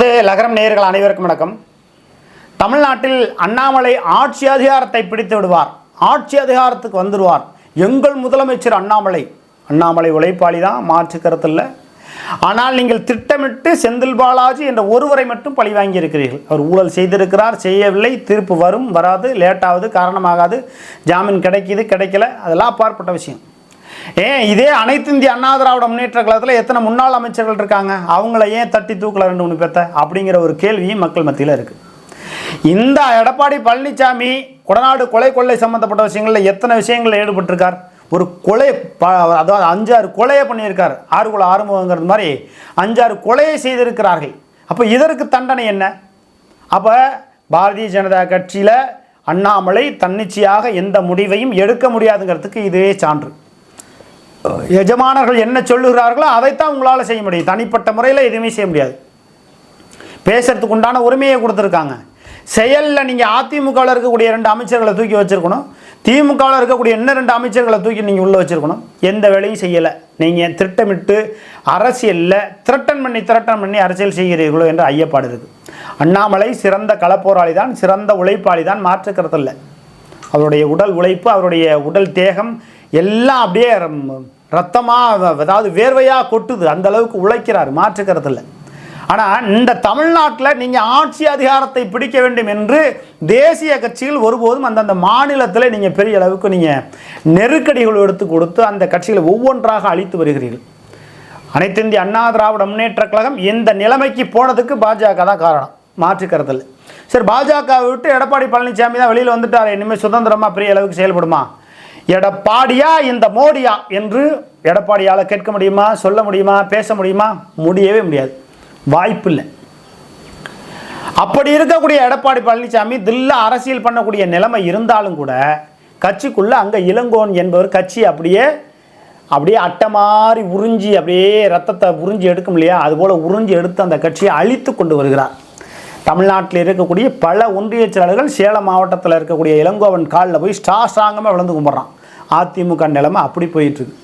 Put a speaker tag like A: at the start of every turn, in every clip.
A: அது லகரம் நேயர்கள் அனைவருக்கும் வணக்கம். தமிழ்நாட்டில் அண்ணாமலை ஆட்சி அதிகாரத்தை பிடித்து விடுவார். ஆட்சி அதிகாரத்துக்கு வந்துடுவார் எங்கள் முதலமைச்சர் அண்ணாமலை. அண்ணாமலை உழைப்பாளி தான் மாற்று கருத்து இல்லை ஆனால் நீங்கள் திட்டமிட்டு செந்தில் பாலாஜி என்ற ஒருவரை மட்டும் பழி வாங்கியிருக்கிறீர்கள். அவர் ஊழல் செய்திருக்கிறார் செய்யவில்லை தீர்ப்பு வரும் வராது லேட்டாவது காரணமாகாது ஜாமீன் கிடைக்கிது கிடைக்கல அதெல்லாம் அப்பாற்பட்ட விஷயம். ஏன் இதே அனைத்து இந்திய அண்ணா திராவிட முன்னேற்ற கழகத்தில் எத்தனை முன்னாள் அமைச்சர்கள் இருக்காங்க? அவங்கள ஏன் தட்டி தூக்கல ரெண்டு மூணு பேர்த்த? அப்படிங்கிற ஒரு கேள்வியும் மக்கள் மத்தியில் இருக்குது இந்த எடப்பாடி பழனிசாமி கொடநாடு கொலை கொள்ளை சம்மந்தப்பட்ட விஷயங்களில் எத்தனை விஷயங்களில் ஈடுபட்டிருக்கார்? ஒரு கொலை ப அதாவது அஞ்சாறு கொலையை பண்ணியிருக்கார். ஆறு குல ஆறுமுகங்கிறது மாதிரி அஞ்சாறு கொலையை செய்திருக்கிறார்கள். அப்போ இதற்கு தண்டனை என்ன? அப்போ பாரதிய ஜனதா கட்சியில் அண்ணாமலை தன்னிச்சையாக எந்த முடிவையும் எடுக்க முடியாதுங்கிறதுக்கு இதுவே சான்று. எஜமானர்கள் என்ன சொல்லுகிறார்களோ அதைத்தான் உங்களால் செய்ய முடியும். தனிப்பட்ட முறையில் எதுவுமே செய்ய முடியாது. பேசுறதுக்கு உண்டான உரிமையை கொடுத்துருக்காங்க. செயலில் நீங்கள் அதிமுகவில் இருக்கக்கூடிய ரெண்டு அமைச்சர்களை தூக்கி வச்சிருக்கணும். திமுகவில் இருக்கக்கூடிய இன்னும் ரெண்டு அமைச்சர்களை தூக்கி நீங்கள் உள்ளே வச்சிருக்கணும். எந்த வேலையும் செய்யலை. நீங்கள் திட்டமிட்டு அரசியலில் திரட்டன் பண்ணி திரட்டன் பண்ணி அரசியல் செய்கிறீர்களோ என்ற ஐயப்பாடு இருக்குது அண்ணாமலை சிறந்த களப்போராளி தான் சிறந்த உழைப்பாளி தான் மாற்றுக்கிறதில்லை அவருடைய உடல் உழைப்பு அவருடைய உடல் தேகம் எல்லாம் அப்படியே ரத்தமாக அதாவது வேர்வையாக கொட்டுது. அந்த அளவுக்கு உழைக்கிறார். மாற்றுக்கிறதில்ல ஆனால் இந்த தமிழ்நாட்டில் நீங்கள் ஆட்சி அதிகாரத்தை பிடிக்க வேண்டும் என்று தேசிய கட்சிகள் ஒருபோதும் அந்தந்த மாநிலத்தில் நீங்கள் பெரிய அளவுக்கு நீங்கள் நெருக்கடிகள் எடுத்து கொடுத்து அந்த கட்சிகளை ஒவ்வொன்றாக அழித்து வருகிறீர்கள். அனைத்து இந்திய அண்ணா திராவிட முன்னேற்ற கழகம் இந்த நிலைமைக்கு போனதுக்கு பாஜக தான் காரணம். மாற்றுக்கிறது சரி பாஜக விட்டு எடப்பாடி பழனிசாமி தான் வெளியில் வந்துட்டார். இனிமேல் சுதந்திரமாக பெரிய அளவுக்கு செயல்படுமா? எடப்பாடியா இந்த மோடியா என்று எடப்பாடியால் கேட்க முடியுமா சொல்ல முடியுமா பேச முடியுமா? முடியவே முடியாது. வாய்ப்பில்லை. அப்படி இருக்கக்கூடிய எடப்பாடி பழனிசாமி தில்ல அரசியல் பண்ணக்கூடிய நிலைமை இருந்தாலும் கூட கட்சிக்குள்ளே அங்கே இளங்கோன் என்பவர் கட்சி அப்படியே அப்படியே அட்டை மாறி உறிஞ்சி அப்படியே ரத்தத்தை உறிஞ்சி எடுக்கும் இல்லையா? அதுபோல் உறிஞ்சி எடுத்து அந்த கட்சியை அழித்து கொண்டு வருகிறார். தமிழ்நாட்டில் இருக்கக்கூடிய பல ஒன்றிய செயலாளர்கள் சேலம் மாவட்டத்தில் இருக்கக்கூடிய இளங்கோவன் காலில் போய் ஸ்டார் ஸ்ட்ராங்கமாக விழுந்து கும்பிட்றான். அதிமுக நிலைமை அப்படி போயிட்டுருக்கு.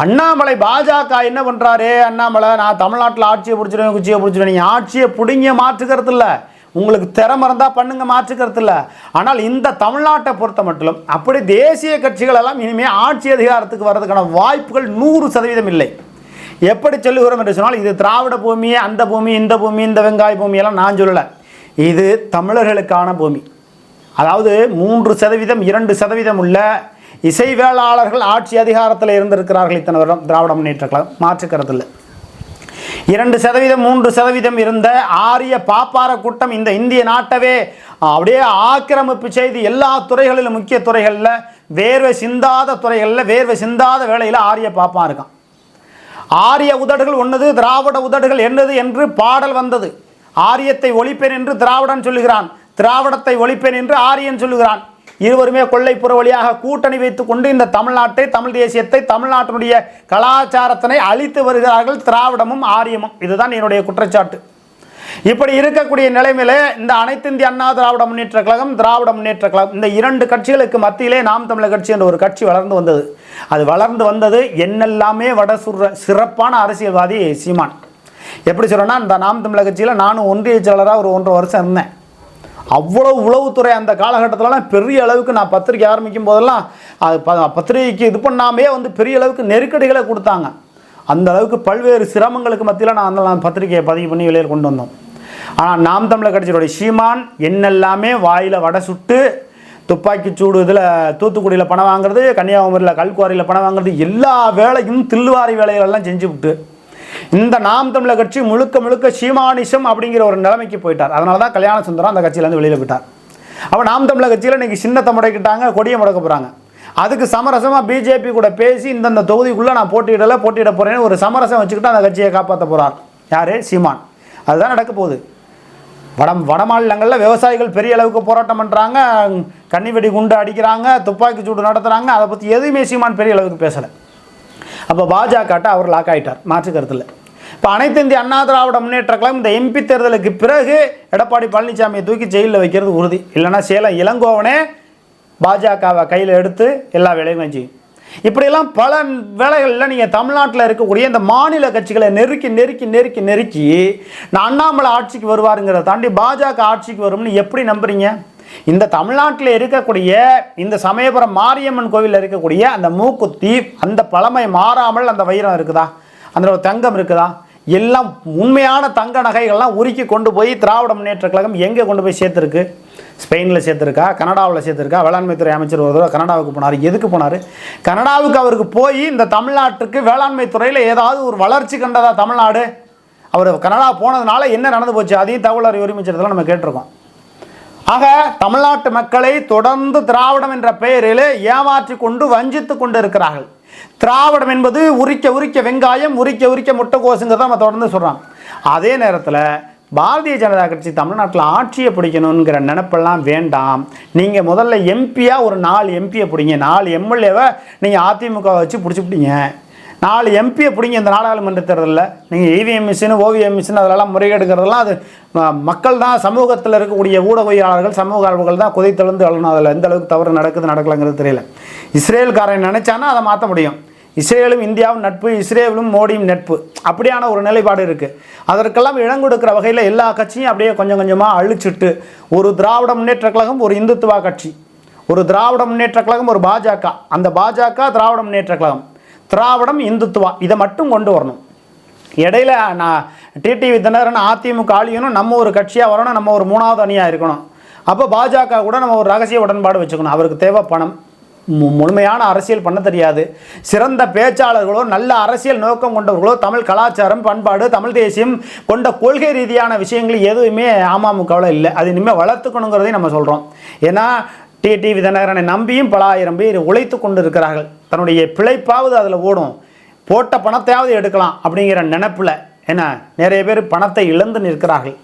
A: அண்ணாமலை பாஜக என்ன பண்ணுறாரு அண்ணாமலை நான் தமிழ்நாட்டில் ஆட்சியை பிடிச்சிருவேன் குச்சியை பிடிச்சிருவேன். நீங்கள் ஆட்சியை பிடிங்க மாற்றுக்கிறது இல்லை. உங்களுக்கு திறமை இருந்தால் பண்ணுங்க மாற்றுக்கிறது இல்லை. ஆனால் இந்த தமிழ்நாட்டை பொறுத்த மட்டும் அப்படி தேசிய கட்சிகள் எல்லாம் இனிமேல் ஆட்சி அதிகாரத்துக்கு வர்றதுக்கான வாய்ப்புகள் நூறு சதவீதம் இல்லை. எப்படி சொல்லுகிறோம் என்று சொன்னால் இது திராவிட பூமி அந்த பூமி இந்த பூமி இந்த வெங்காய பூமியெல்லாம் நான் சொல்லலை. இது தமிழர்களுக்கான பூமி. அதாவது மூன்று சதவீதம் இரண்டு சதவீதம் உள்ள இசை வேளாளர்கள் ஆட்சி அதிகாரத்தில் இருந்திருக்கிறார்கள் இத்தனை வருடம் திராவிட முன்னேற்ற கழகம். மாற்றுக்கிறது இரண்டு சதவீதம் மூன்று சதவீதம் இருந்த ஆரிய பாப்பார கூட்டம் இந்த இந்திய நாட்டவே அப்படியே ஆக்கிரமிப்பு செய்து எல்லா துறைகளிலும் முக்கிய துறைகளில் வேர்வை சிந்தாத துறைகளில் வேர்வை சிந்தாத வேலையில் ஆரிய பாப்பான் இருக்கான். ஆரிய உதடுகள் ஒன்னது திராவிட உதடுகள் என்னது என்று பாடல் வந்தது. ஆரியத்தை ஒழிப்பேன் என்று திராவிடன் சொல்லுகிறான். திராவிடத்தை ஒழிப்பேன் என்று ஆரியன் சொல்லுகிறான். இருவருமே கொள்ளைப்புற வழியாக கூட்டணி வைத்துக் கொண்டு இந்த தமிழ்நாட்டை தமிழ் தேசியத்தை தமிழ்நாட்டினுடைய கலாச்சாரத்தினை அழித்து வருகிறார்கள் திராவிடமும் ஆரியமும். இதுதான் என்னுடைய குற்றச்சாட்டு. இப்படி இருக்கக்கூடிய நிலைமையில இந்த அனைத்து இந்திய அண்ணா திராவிட முன்னேற்ற கழகம் திராவிட முன்னேற்ற கழகம் இந்த இரண்டு கட்சிகளுக்கு மத்தியிலே நாம் தமிழர் கட்சி என்ற ஒரு கட்சி வளர்ந்து வந்தது. அது வளர்ந்து வந்தது என்னெல்லாமே வட சுடுற சிறப்பான அரசியல்வாதி சீமான். எப்படி சொல்றேன்னா இந்த நாம் தமிழர் கட்சியில் நானும் ஒன்றிய செயலராக ஒரு ஒன்றரை வருஷம் இருந்தேன். அவ்வளோ உளவுத்துறை அந்த காலகட்டத்திலலாம் பெரிய அளவுக்கு நான் பத்திரிக்கை ஆரம்பிக்கும் போதெல்லாம் அது ப- பத்திரிகைக்கு இது பண்ணாமே வந்து பெரிய அளவுக்கு நெருக்கடிகளை கொடுத்தாங்க. அந்த அளவுக்கு பல்வேறு சிரமங்களுக்கு மத்தியில் நான் அந்த பத்திரிகையை பதிவு பண்ணி வெளியில் கொண்டு வந்தோம். ஆனால் நாம் தமிழர் கட்சியோடைய சீமான் என்னெல்லாமே வாயில் வடை சுட்டு துப்பாக்கி சூடு இதில் தூத்துக்குடியில் பணம் வாங்குறது கன்னியாகுமரியில் கல்குவாரியில் பணம் வாங்குறது எல்லா வேலையும் தில்லுவாரி வேலைகளெல்லாம் செஞ்சு விட்டு இந்த நாம் தமிழர் கட்சி முழுக்க முழுக்க சீமானிசம் அப்படிங்கிற ஒரு நிலைமைக்கு போயிட்டார். அதனால தான் கல்யாண சுந்தரம் அந்த கட்சியிலேருந்து வெளியில் போயிட்டார். அப்போ நாம் தமிழர் கட்சியில் இன்றைக்கி சின்னத்தை முடக்கிட்டாங்க கொடியை முடக்க போகிறாங்க அதுக்கு சமரசமாக பிஜேபி கூட பேசி இந்தந்த தொகுதிக்குள்ளே நான் போட்டியிடலை போட்டியிட போகிறேன்னு ஒரு சமரசம் வச்சுக்கிட்டு அந்த கட்சியை காப்பாற்ற போகிறார் யார்? சீமான். அதுதான் நடக்க போகுது. வட வட மாநிலங்களில் விவசாயிகள் பெரிய அளவுக்கு போராட்டம் பண்ணுறாங்க கன்னிவெடி குண்டு அடிக்கிறாங்க துப்பாக்கி சூடு நடத்துகிறாங்க அதை பற்றி எதுவுமே சீமான் பெரிய அளவுக்கு பேசலை. அப்போ பாஜகட்ட அவர் லாக் ஆகிட்டார் மாற்று கருத்தில் இப்போ அனைத்து இந்திய அண்ணா திராவிட முன்னேற்ற கழகம் இந்த எம்பி தேர்தலுக்கு பிறகு எடப்பாடி பழனிசாமியை தூக்கி ஜெயிலில் வைக்கிறது உறுதி. இல்லைன்னா சேலம் இளங்கோவனே பாஜகவை கையில் எடுத்து எல்லா வேலையும் செய்யும் இப்படியெல்லாம் பல வேலைகளில் நீங்கள் தமிழ்நாட்டில் இருக்கக்கூடிய இந்த மாநில கட்சிகளை நெருக்கி நெருக்கி நெருக்கி நெருக்கி நான் அண்ணாமலை ஆட்சிக்கு வருவாருங்கிறத தாண்டி பாஜக ஆட்சிக்கு வரும்னு எப்படி நம்புறீங்க? இந்த தமிழ்நாட்டில் இருக்கக்கூடிய இந்த சமயபுரம் மாரியம்மன் கோவிலில் இருக்கக்கூடிய அந்த மூக்குத்தி அந்த பழமை மாறாமல் அந்த வைரம் இருக்குதா? அந்த தங்கம் இருக்குதா? எல்லாம் உண்மையான தங்க நகைகள்லாம் உருக்கி கொண்டு போய் திராவிட முன்னேற்ற கழகம் எங்கே கொண்டு போய் சேர்த்துருக்கு? ஸ்பெயினில் சேர்த்துருக்கா? கனடாவில் சேர்த்துருக்கா? வேளாண்மைத்துறை அமைச்சர் ஒரு தடவை கனடாவுக்கு போனார். எதுக்கு போனார்? கனடாவுக்கு அவருக்கு போய் இந்த தமிழ்நாட்டுக்கு வேளாண்மை துறையில் ஏதாவது ஒரு வளர்ச்சி கண்டதா தமிழ்நாடு? அவர் கனடா போனதுனால என்ன நடந்து போச்சு? அதையும் தகவல் அறிவு உரிமைச்சரத்தில் நம்ம கேட்டிருக்கோம். ஆக தமிழ்நாட்டு மக்களை தொடர்ந்து திராவிடம் என்ற பெயரில் ஏமாற்றி கொண்டு வஞ்சித்து கொண்டு இருக்கிறார்கள் திராவிடம் என்பது உரிக்க உரிக்க வெங்காயம் உரிக்க உரிக்க முட்டைக்கோசுங்கிறத நம்ம தொடர்ந்து சொல்கிறான் அதே நேரத்தில் பாரதிய ஜனதா கட்சி தமிழ்நாட்டில் ஆட்சியை பிடிக்கணுங்கிற நினப்பெல்லாம் வேண்டாம். நீங்கள் முதல்ல எம்பியாக ஒரு நாலு எம்பியை பிடிங்க. நாலு எம்எல்ஏவை நீங்கள் அதிமுக வச்சு பிடிச்சிப்பிட்டீங்க. நாலு எம்பியை பிடிங்க இந்த நாடாளுமன்ற தேர்தலில் நீங்கள் இவிஎம் மிஷின் ஓவிஎம் மிஷின் அதிலெல்லாம் முறைகேடுக்கிறதெல்லாம் அது மக்கள் தான் சமூகத்தில் இருக்கக்கூடிய ஊடகவியாளர்கள் சமூக ஆர்வர்கள் தான் குதைத்தெழுந்து அழணும் அதில் எந்த அளவுக்கு தவறு நடக்குது நடக்கலைங்கிறது தெரியல. இஸ்ரேல்காரன் நினச்சானா அதை மாற்ற முடியும். இஸ்ரேலும் இந்தியாவும் நட்பு இஸ்ரேலும் மோடியும் நட்பு. அப்படியான ஒரு நிலைப்பாடு இருக்குது அதற்கெல்லாம் இடம் கொடுக்குற வகையில் எல்லா கட்சியும் அப்படியே கொஞ்சம் கொஞ்சமாக அழிச்சிட்டு ஒரு திராவிட முன்னேற்ற கழகம் ஒரு இந்துத்துவா கட்சி ஒரு திராவிட முன்னேற்ற கழகம் ஒரு பாஜக. அந்த பாஜக திராவிட முன்னேற்ற கழகம். திராவிடம் இந்துத்துவா. இதை மட்டும் கொண்டு வரணும். இடையில நான் டிடிவி தினகரன் அதிமுக ஆளியனும் நம்ம ஒரு கட்சியாக வரணும் நம்ம ஒரு மூணாவது அணியாக இருக்கணும். அப்போ பாஜக கூட நம்ம ஒரு ரகசிய உடன்பாடு வச்சுக்கணும். அவருக்கு தேவை பணம். மு- முழுமையான அரசியல் பண்ண தெரியாது. சிறந்த பேச்சாளர்களோ நல்ல அரசியல் நோக்கம் கொண்டவர்களோ தமிழ் கலாச்சாரம் பண்பாடு தமிழ் தேசியம் கொண்ட கொள்கை ரீதியான விஷயங்கள் எதுவுமே அமமுகவில் இல்லை. அது இனிமேல் வளர்த்துக்கணுங்கிறதையும் நம்ம சொல்கிறோம் ஏன்னா டிடிவி விதநகரனை நம்பியும் பல ஆயிரம் பேர் உழைத்து கொண்டு இருக்கிறார்கள் தன்னுடைய பிழைப்பாவது அதில் ஓடும். போட்ட பணத்தையாவது எடுக்கலாம் அப்படிங்கிற நினப்பில் என்ன நிறைய பேர் பணத்தை இழந்து நிற்கிறார்கள்.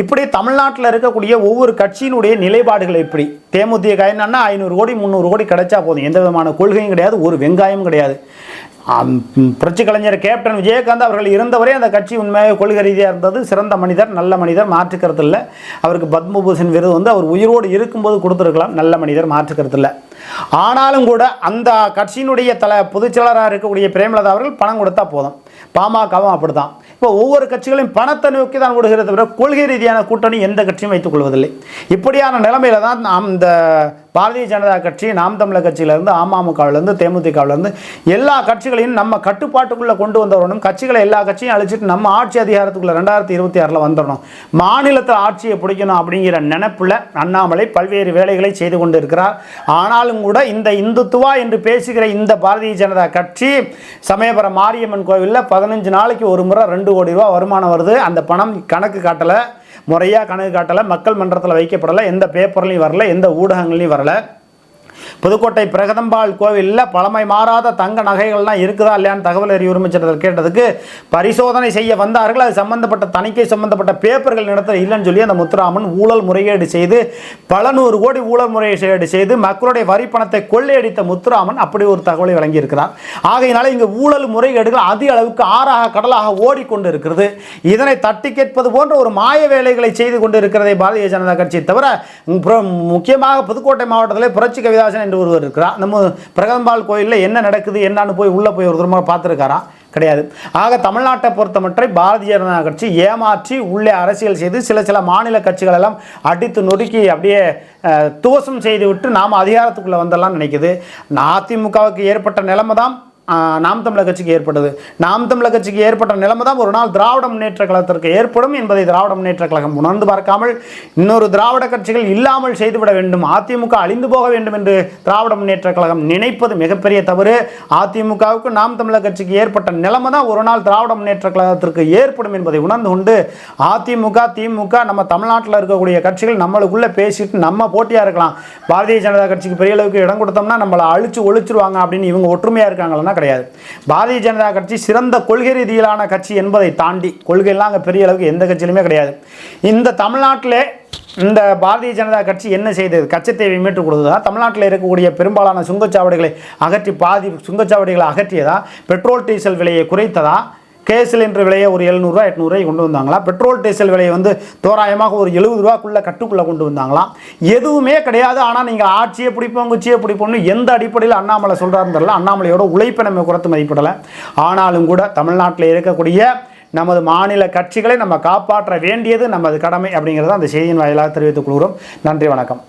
A: இப்படி தமிழ்நாட்டில் இருக்கக்கூடிய ஒவ்வொரு கட்சியினுடைய நிலைப்பாடுகள் இப்படி தேமுதிக என்னன்னா ஐநூறு கோடி முந்நூறு கோடி கிடைச்சா போதும். எந்த விதமான கொள்கையும் கிடையாது ஒரு வெங்காயமும் கிடையாது. புரட்சி கலைஞர் கேப்டன் விஜயகாந்த் அவர்கள் இருந்தவரை அந்த கட்சி உண்மையாக கொள்கை ரீதியாக இருந்தது. சிறந்த மனிதர் நல்ல மனிதர் மாற்றுக்கிறது இல்லை அவருக்கு பத்மபூஷன் விருது வந்து அவர் உயிரோடு இருக்கும்போது கொடுத்துருக்கலாம். நல்ல மனிதர் மாற்றுக்கிறது இல்லை ஆனாலும் கூட அந்த கட்சியினுடைய தலை பொதுச்செயலராக இருக்கக்கூடிய பிரேமலதா அவர்கள் பணம் கொடுத்தா போதும். பாமகவும் அப்படிதான் இப்போ ஒவ்வொரு கட்சிகளையும் பணத்தை நோக்கி தான் ஓடுகிறது தவிர கொள்கை ரீதியான கூட்டணி எந்த கட்சியும் வைத்துக் கொள்வதில்லை. இப்படியான நிலைமையில தான் நாம் இந்த பாரதிய ஜனதா கட்சி நாம் தமிழர் கட்சியிலேருந்து அமமுகவிலேருந்து தேமுதிகவிலேருந்து எல்லா கட்சிகளையும் நம்ம கட்டுப்பாட்டுக்குள்ளே கொண்டு வந்தவரணும் கட்சிகளை எல்லா கட்சியும் அழிச்சிட்டு நம்ம ஆட்சி அதிகாரத்துக்குள்ளே ரெண்டாயிரத்தி இருபத்தி ஆறில் வந்துடணும். மாநிலத்தில் ஆட்சியை பிடிக்கணும் அப்படிங்கிற நினைப்பில் அண்ணாமலை பல்வேறு வேலைகளை செய்து கொண்டு இருக்கிறார் ஆனாலும் கூட இந்த இந்துத்துவா என்று பேசுகிற இந்த பாரதிய ஜனதா கட்சி சமயபுரம் மாரியம்மன் கோவிலில் பதினஞ்சு நாளைக்கு ஒரு முறை ரெண்டு கோடி ரூபா வருமானம் வருது. அந்த பணம் கணக்கு காட்டலை. முறையாக கணக்கு காட்டலை மக்கள் மன்றத்தில் வைக்கப்படலை எந்த பேப்பர்லையும் வரல எந்த ஊடகங்கள்லையும் வரல. புதுக்கோட்டை பிரகதம்பாள் கோவிலில் பழமை மாறாத தங்க நகைகள்லாம் இருக்குதா இல்லையான்னு தகவல் அறிவு உரிமை சட்டத்தில் கேட்டதுக்கு பரிசோதனை செய்ய வந்தார்கள். அது சம்பந்தப்பட்ட தணிக்கை சம்பந்தப்பட்ட பேப்பர்கள் நடத்த இல்லைன்னு சொல்லி அந்த முத்துராமன் ஊழல் முறையீடு செய்து பல நூறு கோடி ஊழல் முறையீடு செய்து மக்களுடைய வரி பணத்தை கொள்ளையடித்த முத்துராமன் அப்படி ஒரு தகவலை வழங்கியிருக்கிறார். ஆகையினால இங்கு ஊழல் முறைகேடுகள் அதிக அளவுக்கு ஆறாக கடலாக ஓடிக்கொண்டு இருக்கிறது இதனை தட்டி கேட்பது போன்ற ஒரு மாய வேலைகளை செய்து கொண்டு இருக்கிறதை பாரதிய ஜனதா கட்சி தவிர முக்கியமாக புதுக்கோட்டை மாவட்டத்தில் புரட்சி கவிதாசன் என்று ஒருவர் இருக்கிறார். நம்ம பிரகதம்பாள் கோயிலில் என்ன நடக்குது என்னான்னு போய் உள்ளே போய் ஒரு தூரமாக பார்த்துருக்காரா? கிடையாது. ஆக தமிழ்நாட்டை பொறுத்தமற்றை பாரதிய ஜனதா கட்சி ஏமாற்றி உள்ளே அரசியல் செய்து சில சில மாநில கட்சிகள் எல்லாம் அடித்து நொறுக்கி அப்படியே துவசம் செய்து விட்டு நாம் அதிகாரத்துக்குள்ளே வந்தெல்லாம் நினைக்குது. அதிமுகவுக்கு ஏற்பட்ட நிலைமை தான் நாம் தமிழர் கட்சிக்கு ஏற்பட்டது. நாம் தமிழர் கட்சிக்கு ஏற்பட்ட நிலைமை தான் ஒரு நாள் திராவிட முன்னேற்ற கழகத்திற்கு ஏற்படும் என்பதை திராவிட முன்னேற்ற கழகம் உணர்ந்து பார்க்காமல் இன்னொரு திராவிட கட்சிகள் இல்லாமல் செய்துவிட வேண்டும். அதிமுக அழிந்து போக வேண்டும் என்று திராவிட முன்னேற்ற கழகம் நினைப்பது மிகப்பெரிய தவறு. அதிமுகவுக்கு நாம் தமிழர் கட்சிக்கு ஏற்பட்ட நிலைமை தான் ஒரு நாள் திராவிட முன்னேற்ற கழகத்திற்கு ஏற்படும் என்பதை உணர்ந்து கொண்டு அதிமுக திமுக நம்ம தமிழ்நாட்டில் இருக்கக்கூடிய கட்சிகள் நம்மளுக்குள்ளே பேசிட்டு நம்ம போட்டியாக இருக்கலாம். பாரதிய ஜனதா கட்சிக்கு பெரிய அளவுக்கு இடம் கொடுத்தோம்னா நம்மளை அழிச்சு ஒழிச்சிருவாங்க அப்படின்னு இவங்க ஒற்றுமையாக இருக்காங்களா கிடையாது. பாரதிய ஜனதா கட்சி சிறந்த கொள்கை ரீதியிலான கட்சி என்பதை தாண்டி கொள்கையெல்லாம் அங்கே பெரிய அளவுக்கு எந்த கட்சியிலுமே கிடையாது. இந்த தமிழ்நாட்டிலே இந்த பாரதிய ஜனதா கட்சி என்ன செய்தது? கச்சத்தேவை மீட்டுக் கொடுத்ததா? தமிழ்நாட்டில் இருக்கக்கூடிய பெரும்பாலான சுங்கச்சாவடிகளை அகற்றி பாதி சுங்கச்சாவடிகளை அகற்றியதா? பெட்ரோல் டீசல் விலையை குறைத்ததா? கேஸ் சிலிண்டர் விலையை ஒரு எழுநூறுவா எட்நூறுவாய் கொண்டு வந்தாங்களா? பெட்ரோல் டீசல் விலையை வந்து தோராயமாக ஒரு எழுபது ரூபாக்குள்ளே கட்டுக்குள்ளே கொண்டு வந்தாங்களாம் எதுவுமே கிடையாது. ஆனால் நீங்கள் ஆட்சியை பிடிப்போம் குச்சியை பிடிப்போம்னு எந்த அடிப்படையில் அண்ணாமலை சொல்கிறாருன்னு தெரியல. அண்ணாமலையோட உழைப்பை நம்ம குறைத்து மதிப்பிடலை. ஆனாலும் கூட தமிழ்நாட்டில் இருக்கக்கூடிய நமது மாநில கட்சிகளை நம்ம காப்பாற்ற வேண்டியது நமது கடமை அப்படிங்கிறத அந்த செய்தியின் வாயிலாக தெரிவித்துக் கொள்கிறோம். நன்றி வணக்கம்.